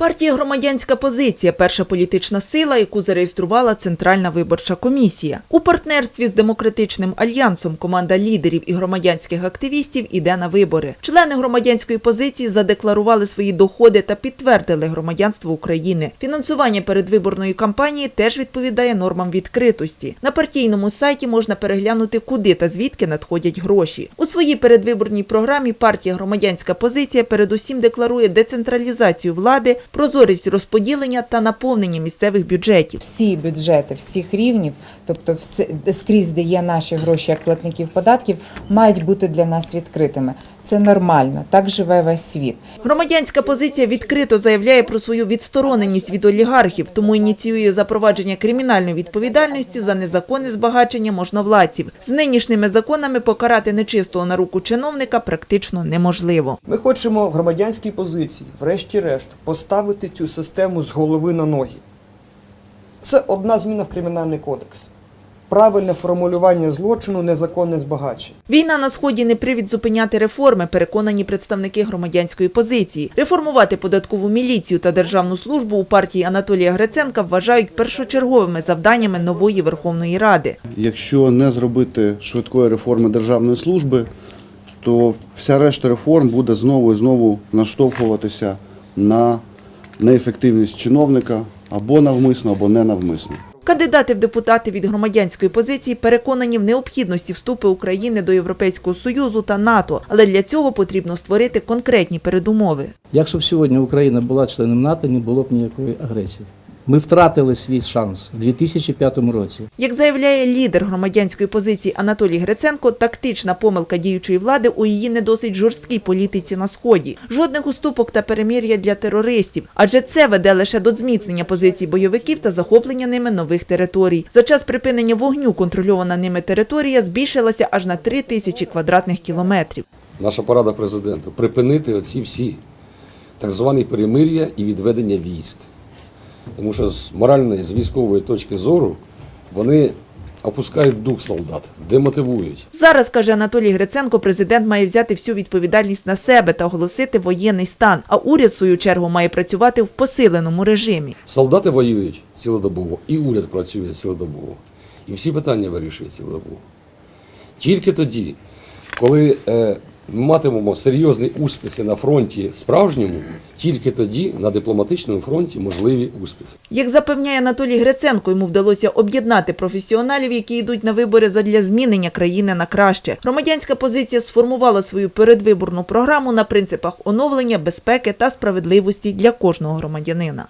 Партія громадянська позиція перша політична сила, яку зареєструвала Центральна виборча комісія. У партнерстві з демократичним альянсом команда лідерів і громадянських активістів іде на вибори. Члени громадянської позиції задекларували свої доходи та підтвердили громадянство України. Фінансування передвиборної кампанії теж відповідає нормам відкритості. На партійному сайті можна переглянути, куди та звідки надходять гроші. У своїй передвиборній програмі партія громадянська позиція передусім декларує децентралізацію влади, прозорість розподілення та наповнення місцевих бюджетів. всі бюджети всіх рівнів, тобто скрізь, де є наші гроші як платників податків, мають бути для нас відкритими. Це нормально, так живе весь світ. Громадянська позиція відкрито заявляє про свою відстороненість від олігархів, тому ініціює запровадження кримінальної відповідальності за незаконне збагачення можновладців. З нинішніми законами покарати нечистого на руку чиновника практично неможливо. Ми хочемо в громадянській позиції, врешті-решт, поставити цю систему з голови на ноги. Це одна зміна в Кримінальний кодекс. Правильне формулювання злочину незаконне збагачення. Війна на сході не привід зупиняти реформи, переконані представники громадянської позиції. Реформувати податкову міліцію та державну службу у партії Анатолія Гриценка вважають першочерговими завданнями нової Верховної Ради. Якщо не зробити швидкої реформи державної служби, то вся решта реформ буде знову і знову наштовхуватися на неефективність чиновника або навмисно, або ненавмисно. Кандидати в депутати від громадянської позиції переконані в необхідності вступу України до Європейського Союзу та НАТО, але для цього потрібно створити конкретні передумови. Якщо б сьогодні Україна була членом НАТО, не було б ніякої агресії. Ми втратили свій шанс в 2005 році. Як заявляє лідер громадянської позиції Анатолій Гриценко, тактична помилка діючої влади у її не досить жорсткій політиці на сході. Жодних уступок та перемір'я для терористів, адже це веде лише до зміцнення позицій бойовиків та захоплення ними нових територій. За час припинення вогню контрольована ними територія збільшилася аж на 3 тисячі квадратних кілометрів. Наша порада президенту припинити оці всі так звані перемир'я і відведення військ. Тому що з моральної, з військової точки зору вони опускають дух солдат, демотивують. Зараз, каже Анатолій Гриценко, президент має взяти всю відповідальність на себе та оголосити воєнний стан. А уряд, в свою чергу, має працювати в посиленому режимі. Солдати воюють цілодобово, і уряд працює цілодобово. І всі питання вирішує цілодобово. Тільки тоді, коли е, матимемо серйозні успіхи на фронті справжньому, тільки тоді на дипломатичному фронті можливі успіхи. Як запевняє Анатолій Гриценко, йому вдалося об'єднати професіоналів, які йдуть на вибори задля змінення країни на краще. Громадянська позиція сформувала свою передвиборну програму на принципах оновлення, безпеки та справедливості для кожного громадянина.